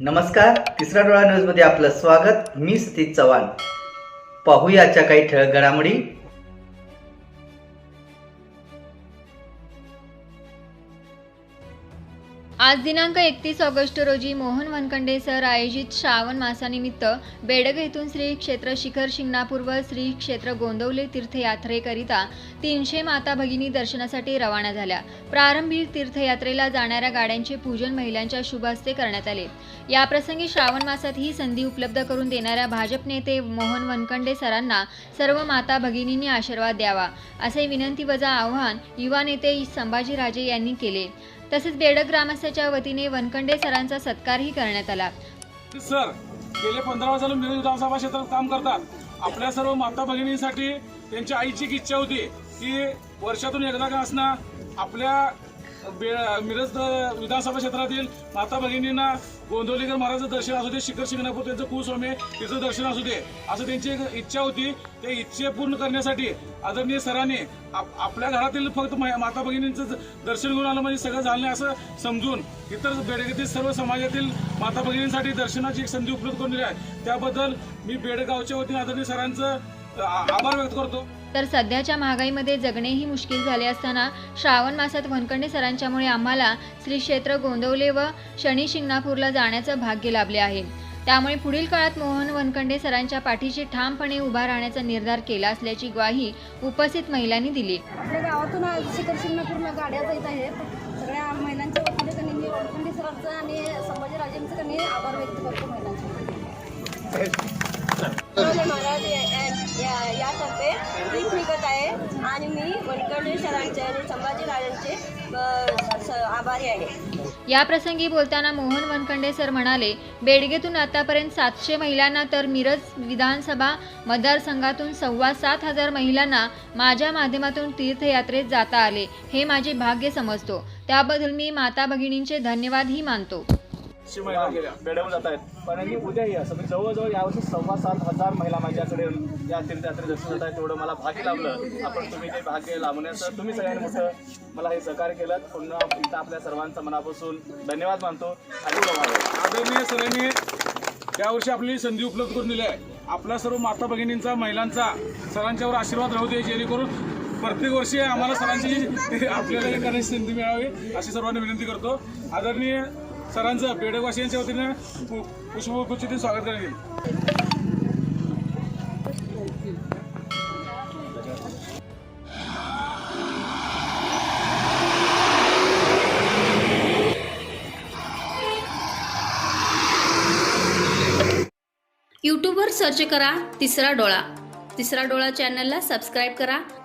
नमस्कार तिसरा डोळा न्यूजमध्ये आपलं स्वागत. मी सतीश चव्हाण. पाहूयाच्या काही ठळक घडामोडी. आज दिनांक एकतीस ऑगस्ट रोजी मोहन वनखंडे सर आयोजित श्रावण मासानिमित्त बेडग येथून श्री क्षेत्र शिखर शिंगणापूर व श्री क्षेत्र गोंदवले तीर्थयात्रेकरिता तीनशे माता भगिनी दर्शनासाठी रवाना झाल्या. प्रारंभी तीर्थयात्रेला जाणाऱ्या गाड्यांचे पूजन महिलांच्या शुभ हस्ते करण्यात आले. याप्रसंगी श्रावण मासात ही संधी उपलब्ध करून देणाऱ्या भाजप नेते मोहन वनखंडे सरांना सर्व माता भगिनींनी आशीर्वाद द्यावा असे विनंती वजा आव्हान युवा नेते संभाजीराजे यांनी केले. तसेच बेडग ग्रामस्थाच्या वतीने वनखंडे सरांचा सत्कारही करण्यात आला. सर गेले पंधरा वर्षाला मिरज विधानसभा क्षेत्रात काम करतात. आपल्या सर्व माता भगिनींसाठी त्यांच्या आईची इच्छा होती की वर्षातून एकदा का असणार आपल्या मिरज विधानसभा क्षेत्रातील माता भगिनींना गोंदवलीकर महाराजचं दर्शन असू दे शिखर शिंगणापूर त्यांचं कुस्वामी तिचं दर्शन असू दे. असं त्यांची एक इच्छा होती. ते इच्छे पूर्ण करण्यासाठी आदरणीय सरांनी आप- आपल्या घरातील फक्त मा- माता भगिनींचं दर्शन घेऊन आलं म्हणजे सगळं झालं असं समजून इतर बेडगेतील सर्व समाजातील माता भगिनींसाठी दर्शनाची एक संधी उपलब्ध करून दिली आहे. त्याबद्दल मी बेडगावच्या वतीने आदरणीय सरांचं आभार व्यक्त करतो. तर सध्याच्या महागाईमध्ये जगणेही मुश्किल झाले असताना श्रावण मासात वनखंडे सरांच्यामुळे आम्हाला श्री क्षेत्र गोंदवले व शनी शिंगणापूरला जाण्याचं भाग्य लाभले आहे. त्यामुळे पुढील काळात मोहन वनखंडे सरांच्या पाठीशी ठामपणे उभा राहण्याचा निर्धार केला असल्याची ग्वाही उपस्थित महिलांनी दिली. आपल्या गावातून शिखर शिंगणापूरला गाड्या जात आहेत. सगळ्या महिलांच्या वतीने त्यांनी मी वनखंडे सरांचं आणि संभाजीराजेंचं त्यांनी आभार व्यक्त करतो महिलांचे. महाराज या- यातर्फे आहे. आणि मी सरांचे आणि संभाजीराजांचे आभारी आहे. या प्रसंगी बोलताना मोहन वनखंडे सर म्हणाले बेडगेतून आतापर्यंत सातशे महिलांना तर मिरज विधानसभा मतदारसंघातून सव्वा सात हजार महिलांना माझ्या माध्यमातून तीर्थयात्रेत जाता आले. हे माझे भाग्य समजतो. त्याबद्दल मी माता भगिनींचे धन्यवादही मानतो. शी महिला गेल्या. बेडवून जात आहेत. पण आणि उद्याही असं म्हणजे जवळजवळ यावर्षी सव्वा सात हजार महिला माझ्याकडे या तीर्थयात्रे दर्शन होत आहेत तेवढं मला भाग्य लाभलं. आपण तुम्ही ते भाग्य लाभण्याचं तुम्ही सगळ्यांनी मोठं मला हे सहकार्य केलं. पुन्हा इथं आपल्या सर्वांचा मनापासून धन्यवाद मानतो. आदरणीय सरांनी यावर्षी आपली संधी उपलब्ध करून दिली आहे. आपल्या सर्व माता भगिनींचा महिलांचा सरांच्यावर आशीर्वाद राहू दे जेणेकरून प्रत्येक वर्षी आम्हाला सरांची आपल्याला करण्याची संधी मिळावी अशी सर्वांनी विनंती करतो. आदरणीय सरांचं बेडकवासियांच्या वतीनं पु- पुष्पगुच्छेतील स्वागत करण्यात येईल यूट्यूबवर सर्च करा तिसरा डोळा. तिसरा डोळा चॅनलला सबस्क्राईब करा.